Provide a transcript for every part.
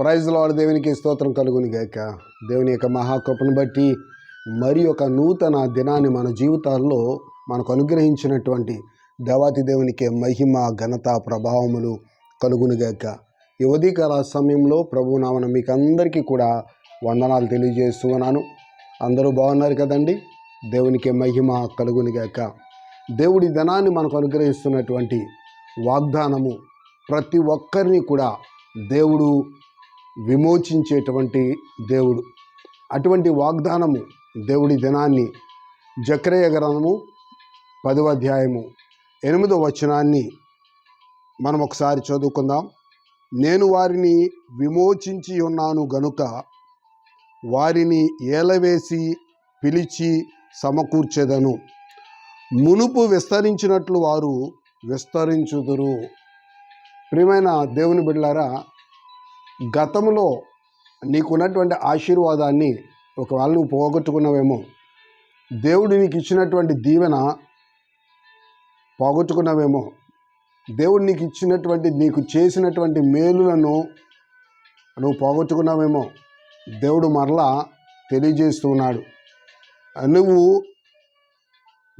Praise lord దేవునికి స్తోత్రం కలుగుని గాక. దేవుని యొక్క మహాకృపను బట్టి మరి ఒక నూతన దినాన్ని మన జీవితాల్లో మనకు అనుగ్రహించినటువంటి దేవాతి దేవునికి మహిమ ఘనత ప్రభావములు కలుగుని గాక. ఈ సమయంలో ప్రభు నామన మీకు అందరికీ కూడా వందనాలు తెలియజేస్తూ ఉన్నాను. అందరూ బాగున్నారు కదండి? దేవునికి మహిమ కలుగుని గాక. దేవుడి ధనాన్ని మనకు అనుగ్రహిస్తున్నటువంటి వాగ్దానము ప్రతి ఒక్కరిని కూడా దేవుడు విమోచించేటువంటి దేవుడు. అటువంటి వాగ్దానము దేవుడి దినాన్ని జక్రయ గ్రంథము పదవ అధ్యాయము ఎనిమిదో వచనాన్ని మనం ఒకసారి చదువుకుందాం. నేను వారిని విమోచించి ఉన్నాను గనుక వారిని ఏలవేసి పిలిచి సమకూర్చెదను. మునుపు విస్తరించినట్లు వారు విస్తరించుదురు. ప్రియమైన దేవుని బిళ్ళారా గతంలో నీకున్నటువంటి ఆశీర్వాదాన్ని ఒకవేళ నువ్వు పోగొట్టుకున్నావేమో దేవుడు నీకు ఇచ్చినటువంటి దీవెన పోగొట్టుకున్నావేమో దేవుడు నీకు ఇచ్చినటువంటి నీకు చేసినటువంటి మేలులను నువ్వు పోగొట్టుకున్నావేమో దేవుడు మరలా తెలియజేస్తున్నాడు. నువ్వు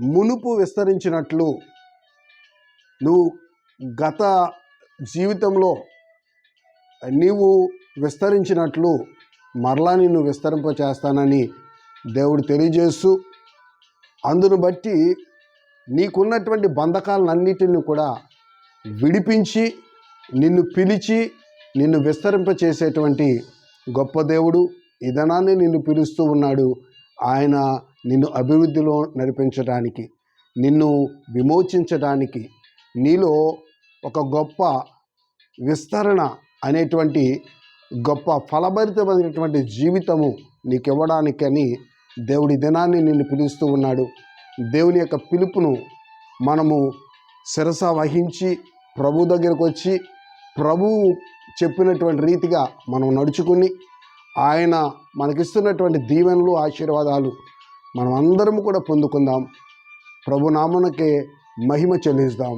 మునుపు విస్తరించినట్లు నువ్వు గత జీవితంలో నీవు విస్తరించినట్లు మరలా నిన్ను విస్తరింప చేస్తానని దేవుడు తెలియజేస్తూ అందును బట్టి నీకున్నటువంటి బంధకాలన్నిటిని కూడా విడిపించి నిన్ను పిలిచి నిన్ను విస్తరింప చేసేటువంటి గొప్ప దేవుడు ఇదనాన్ని నిన్ను పిలుస్తూ ఉన్నాడు. ఆయన నిన్ను అభివృద్ధిలో నడిపించడానికి నిన్ను విమోచించడానికి నీలో ఒక గొప్ప విస్తరణ అనేటువంటి గొప్ప ఫలభరితమైనటువంటి జీవితము నీకు ఇవ్వడానికని దేవుడి దినాన్ని నిన్ను పిలుస్తూ ఉన్నాడు. దేవుని యొక్క పిలుపును మనము శిరస వహించి ప్రభు దగ్గరకు వచ్చి ప్రభువు చెప్పినటువంటి రీతిగా మనం నడుచుకుని ఆయన మనకిస్తున్నటువంటి దీవెనలు ఆశీర్వాదాలు మనం అందరం కూడా పొందుకుందాం. ప్రభు నామనకే మహిమ చెల్లిస్తాం.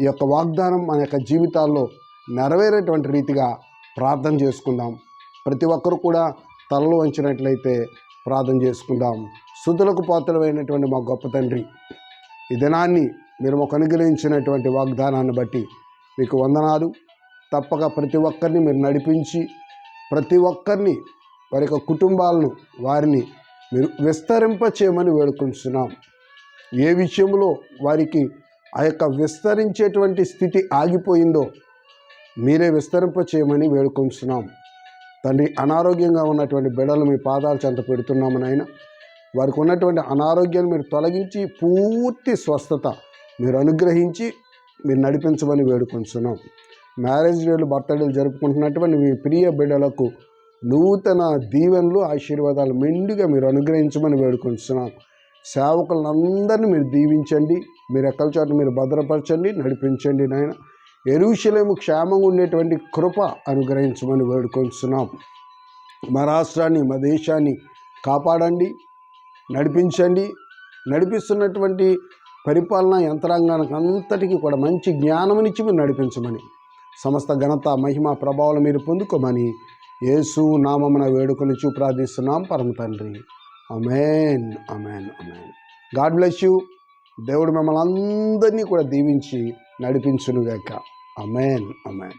ఈ యొక్క వాగ్దానం మన యొక్క జీవితాల్లో నెరవేరేటువంటి రీతిగా ప్రార్థన చేసుకుందాం. ప్రతి ఒక్కరు కూడా తలలు వంచినట్లయితే ప్రార్థన చేసుకుందాం. శుద్ధులకు పాత్రమైనటువంటి మా గొప్ప తండ్రి ఈ దినాన్ని మీరు మాకు అనుగ్రహించినటువంటి వాగ్దానాన్ని బట్టి మీకు వందనాలు. తప్పక ప్రతి ఒక్కరిని మీరు నడిపించి ప్రతి ఒక్కరిని వారి యొక్క కుటుంబాలను వారిని మీరు విస్తరింప చేయమని వేడుకుంటున్నాం ఏ విషయంలో వారికి ఆ యొక్క విస్తరించేటువంటి స్థితి ఆగిపోయిందో మీరే విస్తరింప చేయమని వేడుకొంచున్నాం. తండ్రి అనారోగ్యంగా ఉన్నటువంటి బిడ్డలు మీ పాదాలు చెంత పెడుతున్నాము నాయన వారికి ఉన్నటువంటి అనారోగ్యాన్ని మీరు తొలగించి పూర్తి స్వస్థత మీరు అనుగ్రహించి మీరు నడిపించమని వేడుకొంచున్నాం. మ్యారేజ్ డేలు బర్త్డేలు జరుపుకుంటున్నటువంటి మీ ప్రియ బిడ్డలకు నూతన దీవెనలు ఆశీర్వాదాలు మెండుగా మీరు అనుగ్రహించమని వేడుకొంచున్నాం. సేవకులందరినీ మీరు దీవించండి. మీరు ఎక్కల చోట మీరు భద్రపరచండి నడిపించండి నాయన. ఎరుషలేము క్షేమంగా ఉండేటువంటి కృప అనుగ్రహించమని వేడుకొంచున్నాం. మా రాష్ట్రాన్ని మా దేశాన్ని కాపాడండి నడిపించండి. నడిపిస్తున్నటువంటి పరిపాలనా యంత్రాంగానికి అంతటికీ కూడా మంచి జ్ఞానమునిచ్చి మీరు నడిపించమని సమస్త ఘనత మహిమ ప్రభావాలు మీరు పొందుకోమని యేసు నామమున వేడుకొనిచూ ప్రార్థిస్తున్నాం. పరమ తండ్రి. Amen amen amen God bless you. దేవుడు మిమ్మల్ని అందరినీ కూడా దీవించి నడిపించునుగాక. Amen amen